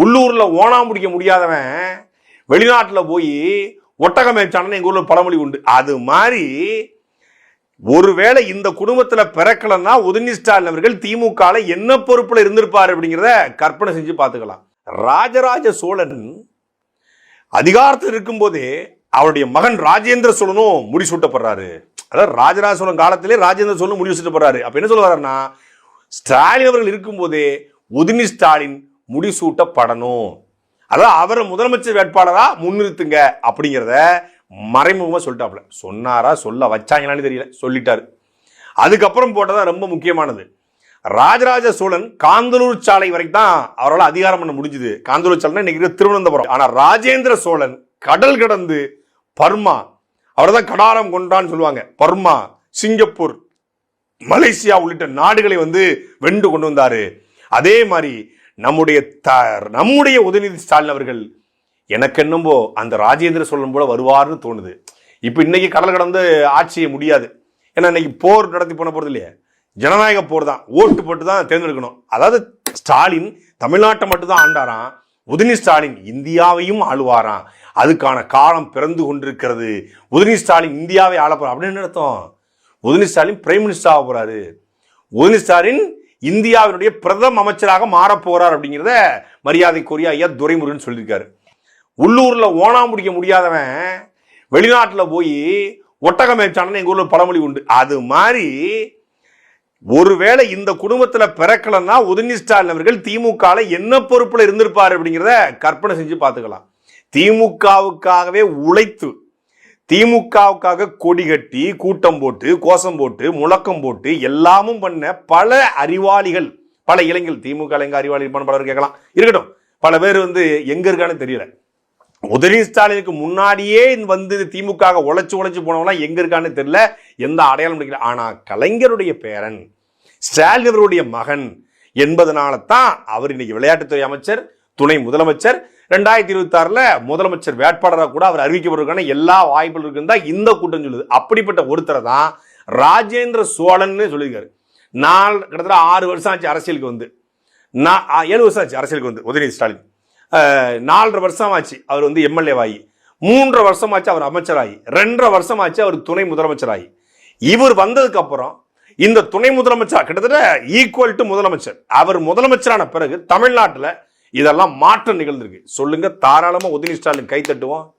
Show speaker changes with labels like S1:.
S1: உள்ளூரில் ஓணாம் பிடிக்க முடியாதவன் வெளிநாட்டில் போய் ஒட்டகம் மேய்ச்சானன்னு எங்கள் ஊரில் பழமொழி உண்டு. அது மாதிரி ஒருவேளை இந்த குடும்பத்தில் பிறக்கலன்னா உதயநிதி ஸ்டாலின் அவர்கள் திமுகவில் என்ன பொறுப்பில் இருந்திருப்பார் அப்படிங்கிறத கற்பனை செஞ்சு பார்த்துக்கலாம். ராஜராஜ சோழன் அதிகாரத்தில் இருக்கும்போதே அவருடைய மகன் ராஜேந்திர சோழனும் முடிசூட்டப்படுறாரு அதாவது ராஜராஜ சோழன் காலத்திலே ராஜேந்திர சோழனும் முடிவு சுட்டப்படுறாரு. அப்போ என்ன சொல்ல வர்றாருன்னா ஸ்டாலின் அவர்கள் இருக்கும்போதே உதினி ஸ்டாலின் முடிசூட்டப்படணும். அதாவது அவரை முதலமைச்சர் வேட்பாளராக முன்னிறுத்துங்க அப்படிங்கிறத மறைமுகமாக சொல்லிட்டாப்புல. சொன்னாரா சொல்ல வச்சாங்களான்னு தெரியல. சொல்லிட்டாரு. அதுக்கப்புறம் போட்டதான் ரொம்ப முக்கியமானது. ராஜராஜ சோழன் காந்தலூர் சாலை வரைக்கும் தான் அவரால் அதிகாரம் பண்ண முடிஞ்சுது. காந்தலூர் சாலை இன்னைக்கு திருவனந்தபுரம். ஆனால் ராஜேந்திர சோழன் கடல் கடந்து பர்மா அவர் தான் கடாரம் கொண்டான்னு சொல்லுவாங்க. பர்மா சிங்கப்பூர் மலேசியா உள்ளிட்ட நாடுகளை வந்து வென்று கொண்டு வந்தாரு. அதே மாதிரி நம்முடைய த நம்முடைய உதயநிதி ஸ்டாலின் அவர்கள் எனக்கு என்னமோ அந்த ராஜேந்திர சோழன் போல வருவார்னு தோணுது. இப்போ இன்னைக்கு கடல் கடந்து ஆட்சியை முடியாது. ஏன்னா இன்னைக்கு போர் நடத்தி போன போகிறது இல்லையே? ஜனநாயக போர் தான். ஓட்டு போட்டு தான் தேர்ந்தெடுக்கணும். அதாவது ஸ்டாலின் தமிழ்நாட்டை மட்டும்தான் ஆண்டாராம். உதினி ஸ்டாலின் இந்தியாவையும் ஆளுவாராம். அதுக்கான காலம் பிறந்து கொண்டிருக்கிறது. உதினி ஸ்டாலின் இந்தியாவை ஆள போறார். அப்படின்னு அர்த்தம்? உதினி ஸ்டாலின் பிரைம் மினிஸ்டர் ஆக போகிறாரு உதினி ஸ்டாலின் இந்தியாவினுடைய பிரதம அமைச்சராக மாறப்போகிறார் அப்படிங்கிறத மரியாதைக்குரிய ஐயா துரைமுருகன் சொல்லியிருக்காரு. உள்ளூரில் ஓணாம் பிடிக்க முடியாதவன் வெளிநாட்டில் போய் ஒட்டகம் மேய்ச்சானு எங்கள் ஊரில் பழமொழி உண்டு. அது மாதிரி ஒருவேளை இந்த குடும்பத்தில் பிறக்கலன்னா உதயநிதி ஸ்டாலின் அவர்கள் திமுகவில் என்ன பொறுப்பில் இருந்திருப்பார் அப்படிங்கிறத கற்பனை செஞ்சு பார்த்துக்கலாம். திமுகவுக்காகவே உழைத்து திமுகவுக்காக கொடி கட்டி கூட்டம் போட்டு கோஷம் போட்டு முழக்கம் போட்டு எல்லாமும் பண்ண பல அறிவாளிகள் பல இளைஞர்கள். திமுக எங்க அறிவாளி இருப்பான்னு பலர் கேட்கலாம். இருக்கட்டும். பல பேர் வந்து எங்க இருக்கான்னு தெரியல. உதயநிதி ஸ்டாலினுக்கு முன்னாடியே வந்து திமுக உழைச்சு உழைச்சு போனவங்களாம் எங்க இருக்கான்னு தெரியல. எந்த அடையாளம் கிடைக்கல. ஆனா கலைஞருடைய பேரன் ஸ்டாலின் அவருடைய மகன் என்பதனால தான் அவர் இன்னைக்கு விளையாட்டுத்துறை அமைச்சர் துணை முதலமைச்சர். ரெண்டாயிரத்தி இருபத்தி ஆறுல முதலமைச்சர் வேட்பாளராக கூட அவர் அறிவிக்கப்படுவதற்கான எல்லா வாய்ப்புகள் இருக்குன்னு தான் இந்த கூட்டம் சொல்லுது. அப்படிப்பட்ட ஒருத்தரை தான் ராஜேந்திர சோழன்னு சொல்லியிருக்காரு. நாள் கிட்டத்தட்ட ஆறு வருஷம் ஆச்சு அரசியலுக்கு வந்து. நான் ஏழு வருஷம் ஆச்சு அரசியலுக்கு வந்து உதயநிதி ஸ்டாலின். நாலரை வருஷம் ஆச்சு அவர் வந்து எம்எல்ஏ ஆகி மூன்றரை வருஷம் ஆச்சு அவர் அமைச்சராகி. ரெண்டரை வருஷம் ஆச்சு அவர் துணை முதலமைச்சராகி. இவர் வந்ததுக்கு அப்புறம் இந்த துணை முதலமைச்சர் கிட்டத்தட்ட ஈக்குவல் டு முதலமைச்சர். அவர் முதலமைச்சரான பிறகு தமிழ்நாட்டில் இதெல்லாம் மாற்றம் நிகழ்ந்திருக்கு. சொல்லுங்க தாராளமாக உதயநிதி ஸ்டாலின் கை தட்டுவோம்